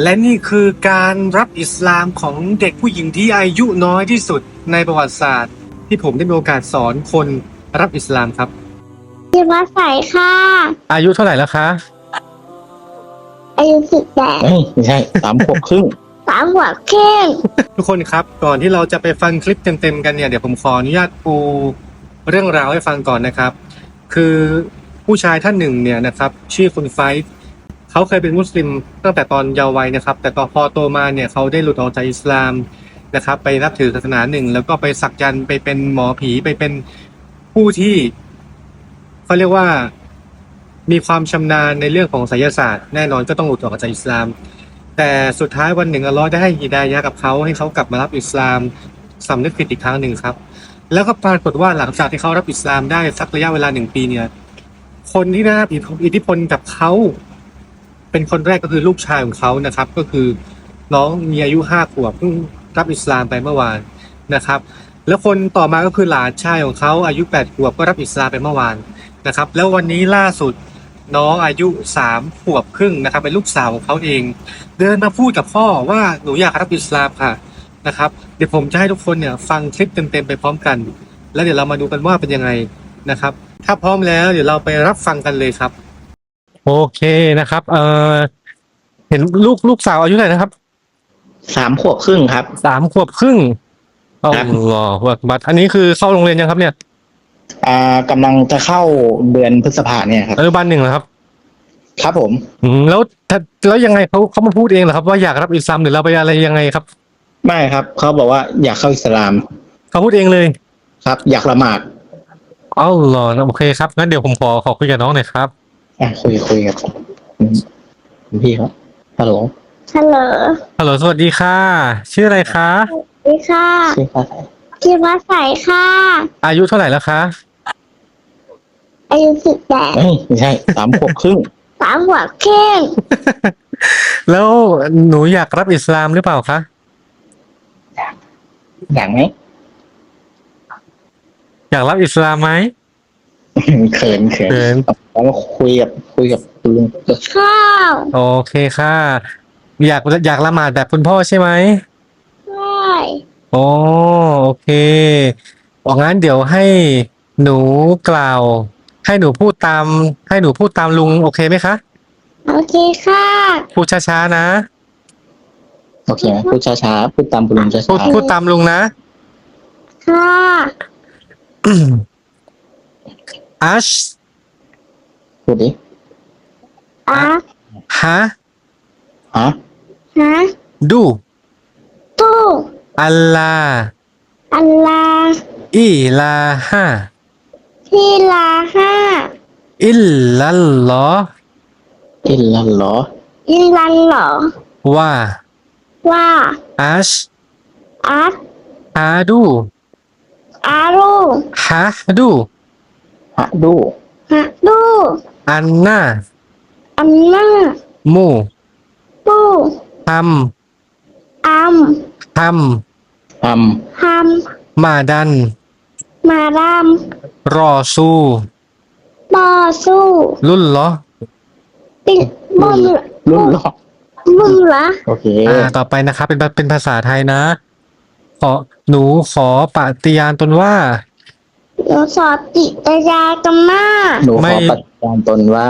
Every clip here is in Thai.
และนี่คือการรับอิสลามของเด็กผู้หญิงที่อายุน้อยที่สุดในประวัติศาสตร์ ที่ผมได้มีโอกาสสอนคนรับอิสลามครับชื่อว่าใสค่ะ อายุเท่าไหร่แล้วคะอายุสิบแปดเอ้ยไม่ใช่สามขวบครึ่งสามหัวครึ่งทุกคนครับก่อนที่เราจะไปฟังคลิปเต็มๆกันเนี่ยเดี๋ยวผมขออนุญาตปูเรื่องราวให้ฟังก่อนนะครับ คือผู้ชายท่านหนึ่งเนี่ยนะครับ ชื่อคุณไฟท์ เขาเคยเป็นมุสลิมตั้งแต่ตอนเยาว์วัยนะครับ แต่ก็พอโตมาเนี่ยเขาได้หลุดออกจากอิสลามนะครับ ไปนับถือศาสนาหนึ่ง แล้วก็ไปสักยันไปเป็นหมอผีไปเป็นผู้ที่เขาเรียกว่ามีความชำนาญในเรื่องของไสยศาสตร์แน่นอนก็ต้องหลุดออกจากอิสลาม แต่สุดท้ายวันหนึ่งอัลลอฮ์ได้ให้ฮิดายะกับเขาให้เขากลับมารับอิสลามสำนึกผิดอีกครั้งหนึ่งครับ แล้วก็ปรากฏว่าหลังจากที่เขารับอิสลามได้สักระยะเวลาหนึ่งปีเนี่ย คนที่ได้รับอิทธิพลกับเขา เป็นคนแรกก็คือลูกชายของเขานะครับ ก็คือน้องมีอายุห้าขวบเพิ่งรับอิสลามไปเมื่อวานนะครับ แล้วคนต่อมาก็คือหลานชายของเขาอายุแปดขวบก็รับอิสลามไปเมื่อวานนะครับ แล้ววันนี้ล่าสุดน้องอายุสามขวบครึ่งนะครับเป็นลูกสาวของเขาเอง เดินมาพูดกับพ่อว่าหนูอยากรับอิสลามค่ะนะครับ เดี๋ยวผมจะให้ทุกคนเนี่ยฟังคลิปเต็มๆไปพร้อมกัน แล้วเดี๋ยวเรามาดูกันว่าเป็นยังไงนะครับ ถ้าพร้อมแล้วเดี๋ยวเราไปรับฟังกันเลยครับ โอเคนะครับ เอ่อเห็นลูกลูกสาวอายุเท่าไหร่นะครับสามขวบครึ่งครับ สามขวบครึ่งเอาครับหรอวักบัตอันนี้คือเข้าโรงเรียนยังครับเนี่ยอ่ากำลังจะเข้าเดือนพฤษภาเนี่ยครับ อนุบาลหนึ่งเหรอครับ ครับผม อืมแล้วถ้าแล้วยังไงเขาเขามาพูดเองเหรอครับว่าอยากรับอิสลามหรือเราไปอะไรยังไงครับไม่ครับ เขาบอกว่าอยากเข้าอิสลามเขาพูดเองเลยครับ อยากละหมาดเอาหรอโอเคครับงั้นเดี๋ยวผมขอขอคุยกับน้องหน่อยครับ อะคุยคุยกับคุณคุณพี่ครับฮัลโหลฮัลโหลฮัลโหลสวัสดีค่ะ ชื่ออะไรคะ สวัสดีค่ะชื่อฟ้าใสชื่อว่าใสค่ะ อายุเท่าไหร่แล้วคะ อายุสิบแปดเอ้ยไม่ใช่สามขวบครึ่งสามหัวครึ่งแล้วหนูอยากรับอิสลามหรือเปล่าคะ อยากไหมอยากรับอิสลามไหม เขินเขินเขิน แล้วมาคุยกับคุยกับคุณลุงข้าวโอเคค่ะ อยากอยากละหมาดแบบคุณพ่อใช่ไหมใช่โอ้โอเคบอกงั้นเดี๋ยวให้หนูกล่าว ให้หนูพูดตาม ให้หนูพูดตามลุงโอเคไหมคะ โอเคค่ะพูดช้าๆนะ โอเคไหมพูดช้าๆพูดตามคุณลุงช้าพูดพูดตามลุงนะ ค่ะ อัชๆพูดดิอักฮะฮะฮะดูตู้อัลลาอัลลาอิลา ฮะที่ลาห้าอิลลัลลอฮ์อิลลัลลอฮ์อินลันเหรอว่าว่าอัชอักฮาดูอารูฮะดูฮะดู ฮะดู อันนาอันน่ามูปูทอัมำทอัมฮัมำมาดัน มารามรอซูบอสู้รุ่นเหรอ ปิงบุมรุ่นลอบุมเหรอโอเค อ่า ต่อไปนะครับ เป็นเป็นภาษาไทยนะ ขอหนูขอปฏิญาณตนว่าห นูสอบติตยากันมาหนูไม่ขอปฏิญาณตนว่า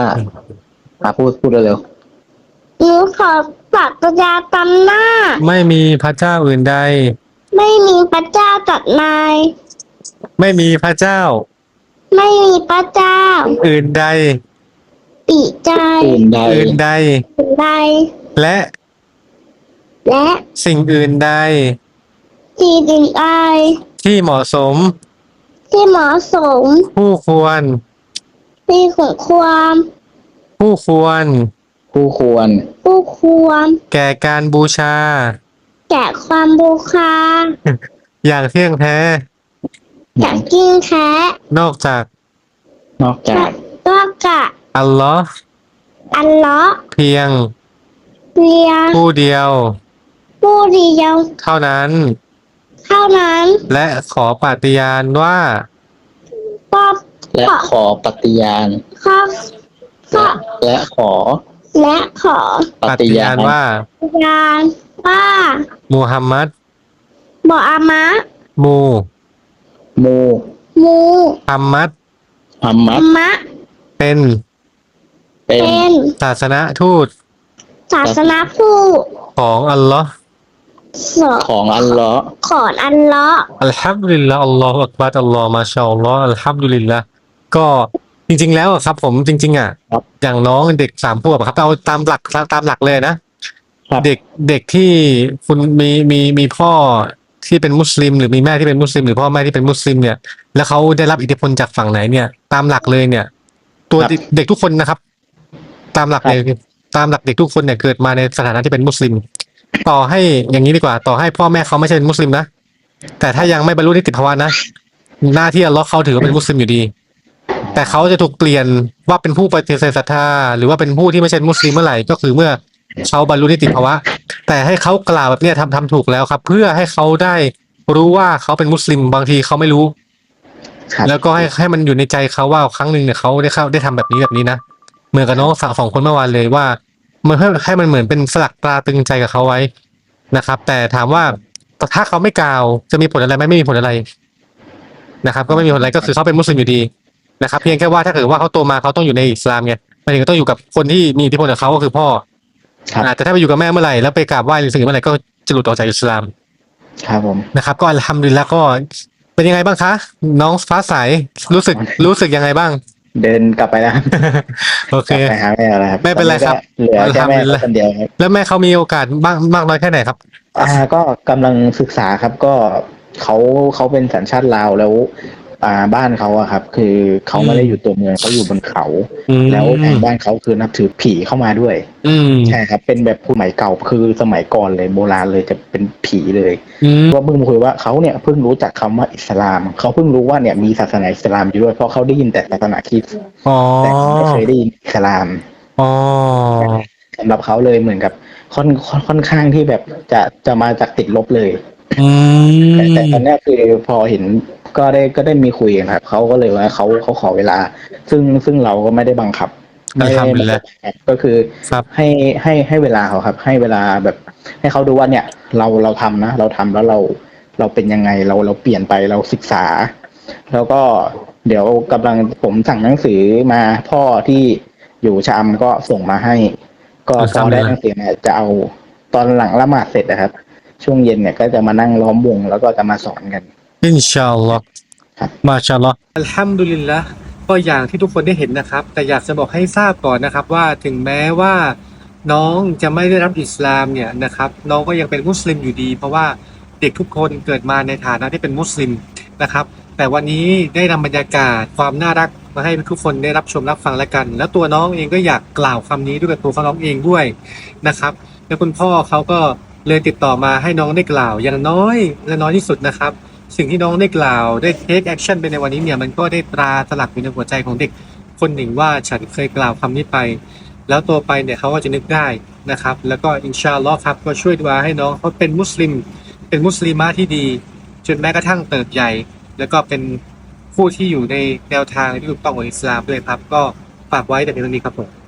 อะพูดพูดเร็วหนูขอปัตยากันหน้า ไม่มีพระเจ้าอื่นใด ไม่มีพระเจ้าจัดนาย ไม่มีพระเจ้าไม่มีพระเจ้า อื่นใด ปีใจๆอื่นใดอื่นใดใดและและสิ่งอื่นใดสีดินไอที่เหมาะสม ที่เหมาะสม ผู้ควร ที่ของความผู้ควร ผู้ควร ผู้ควร แก่การบูชา แก่ความบูคาอย่างเที่ยงแท้อยากกินแคะนอกจากนอกจากก็กะอัลลอฮ์อัลเลาะห์เพียงเพียงผู้เดียวผู้เดียวเท่านั้น เท่านั้นและขอปฏิญาณว่า ก็และขอปฏิญาณข้อข้อและและขอขและขอปปฏิฏิญาญาณณว่ายานว่ามูฮัมมัดบออามะ มูมูมูฮัมมัดฮัมมัอาดมะ เป็นเป็นเป็นศาสนทูตศาสนาผู้ของอัลลอฮ์ สอของอัลเลาะห์ขอนอันเลาะห์อัลฮัมดุลิลละอัลลอฮฺอักบัรอัลลอฮ์มาชาอัลลอฮ์อัลฮัมดุลิลละก็จริง ๆ แล้วอะครับ ผมจริง ๆ อะ อย่างน้องเด็กสามขวบอะครับเอาตามหลักตามหลักเลยนะ ครับ เด็กเด็กที่คุณมีมีมีพ่อที่เป็นมุสลิม หรือมีแม่ที่เป็นมุสลิม หรือพ่อแม่ที่เป็นมุสลิมเนี่ย แล้วเขาได้รับอิทธิพลจากฝั่งไหนเนี่ย ตามหลักเลยเนี่ย ตัวเด็กเด็กทุกคนนะครับ ตามหลักเลยตามหลักเด็กทุกคนเนี่ยเกิดมาในสถานะที่เป็นมุสลิม ต่อให้อย่างนี้ดีกว่า ต่อให้พ่อแม่เขาไม่ใช่เป็นมุสลิมนะ แต่ถ้ายังไม่บรรลุนิติภาวะนะ หน้าที่อัลเลอฮ์เขาถือว่าเป็นมุสลิมอยู่ดี แต่เขาจะถูกเปลี่ยนว่าเป็นผู้ปฏิเสธศรัทธา หรือว่าเป็นผู้ที่ไม่ใช่มุสลิมเมื่อไหร่ก็คือเมื่อเขาบรรลุนิติภาวะ แต่ให้เขากล่าวแบบเนี้ยทำทำถูกแล้วครับ เพื่อให้เขาได้รู้ว่าเขาเป็นมุสลิมบางทีเขาไม่รู้ครับแล้วก็ให้ให้มันอยู่ในใจเขาว่าครั้งหนึ่งเนี่ยเขาได้เข้าได้ทำแบบนี้แบบนี้นะเหมือนกับน้องสาวสองคนเมื่อวานเลยว่า มันให้ให้มันเหมือนเป็นสลักตราตรึงใจกับเขาไว้นะครับ แต่ถามว่าถ้าเขาไม่กล่าวจะมีผลอะไรไหมไม่มีผลอะไรนะครับ ก็ไม่มีผลอะไรก็คือเขาเป็นมุสลิมอยู่ดีนะครับ เพียงแค่ว่าถ้าเกิดว่าเขาโตมาเขาต้องอยู่ในอิสลามไงหมายถึงต้องอยู่กับคนที่มีอิทธิพลกับเขาก็คือพ่อครับอ่าแต่ถ้าไปอยู่กับแม่เมื่อไหร่แล้วไปกราบไหว้หรือสิ่งเมื่อไหร่ก็จะหลุดออกจากอิสลาม ครับผมนะครับ ก็อัลฮัมดุลิลละก็เป็นยังไงบ้างคะ น้องฟ้าใสรู้สึกรู้สึกยังไงบ้าง เดินกลับไปแล้วโอเคกลับไปหาแม่แล้วครับไม่เป็นไรครับตอนนี้ก็เหลือแค่แม่อัลฮัมดุลิลละคนเดียวครับแล้วแม่เขามีโอกาสบ้างมากน้อยแค่ไหนครับ อ่า ก็กำลังศึกษาครับก็เขาเขาเป็นสัญชาติลาวแล้ว อ่าบ้านเขาอะครับ คือเขาไม่ได้อยู่ตัวเมืองเขาอยู่บนเขา อืมแล้วทางบ้านเขาคือนับถือผีเข้ามาด้วย อืมใช่ครับ เป็นแบบสมัยเก่าคือสมัยก่อนเลยโบราณเลยจะเป็นผีเลยอืมว่าเพิ่งมาคุยว่าเขาเนี่ยเพิ่งรู้จักคำว่าอิสลามเขาเพิ่งรู้ว่าเนี่ยมีศาสนาอิสลามอยู่ด้วยเพราะเขาได้ยินแต่ศาสนาคริสต์อ๋อแต่ไม่เคยได้ยินอิสลาม อ๋อสำหรับเขาเลยเหมือนกับค่อนค่อนค่อนข้างที่แบบจะจะมาจากติดลบเลย อืมแต่แต่ตอนเนี้ยคือพอเห็น ก็ได้ก็ได้มีคุยกันครับเขาก็เลยว่าเขาเขาขอเวลา ซึ่งซึ่งเราก็ไม่ได้บังคับอัลฮัมดุลิลละก็คือครับให้ให้ให้เวลาเขาครับ ให้เวลาแบบ ให้เขาดูว่าเนี่ย เราเราทำนะเราทำแล้วเราเราเป็นยังไงเราเราเปลี่ยนไปเราศึกษา แล้วก็เดี๋ยวกำลังผมสั่งหนังสือมาพ่อที่อยู่ชามก็ส่งมาให้ ก็พอได้หนังสือเนี่ยจะเอาตอนหลังละหมาดเสร็จนะครับ ช่วงเย็นเนี่ยก็จะมานั่งล้อมวงแล้วก็จะมาสอนกัน อินชาอัลลอฮ์มาชาอัลลอฮ์อัลฮัมดุลิลละก็อย่างที่ทุกคนได้เห็นนะครับ แต่อยากจะบอกให้ทราบก่อนนะครับ ว่าถึงแม้ว่าน้องจะไม่ได้รับอิสลามเนี่ยนะครับ น้องก็ยังเป็นมุสลิมอยู่ดี เพราะว่าเด็กทุกคนเกิดมาในฐานะที่เป็นมุสลิมนะครับ แต่วันนี้ได้นำบรรยากาศความน่ารักมาให้ทุกคนได้รับชมรับฟังแล้วกัน แล้วตัวน้องเองก็อยากกล่าวคำนี้ด้วยกับตัวเขาน้องเองด้วยนะครับแล้วคุณพ่อเขาก็เลยติดต่อมาให้น้องได้กล่าวอย่างน้อยและน้อยที่สุดนะครับ สิ่งที่น้องได้กล่าวได้ take action ไปในวันนี้เนี่ยมันก็ได้ตราสลักอยู่ในหัวใจของเด็กคนหนึ่งว่าฉันเคยกล่าวคำนี้ไป แล้วตัวไปเนี่ยเขาก็จะนึกได้นะครับ แล้วก็อินชาลอครับก็ช่วยดูอาให้น้องเขาเป็นมุสลิม เป็นมุสลิมะที่ดีจนแม้กระทั่งเติบใหญ่ แล้วก็เป็นผู้ที่อยู่ในแนวทางที่ถูกต้องของอิสลามด้วยครับ ก็ฝากไว้แต่เพียงเท่านี้ครับผม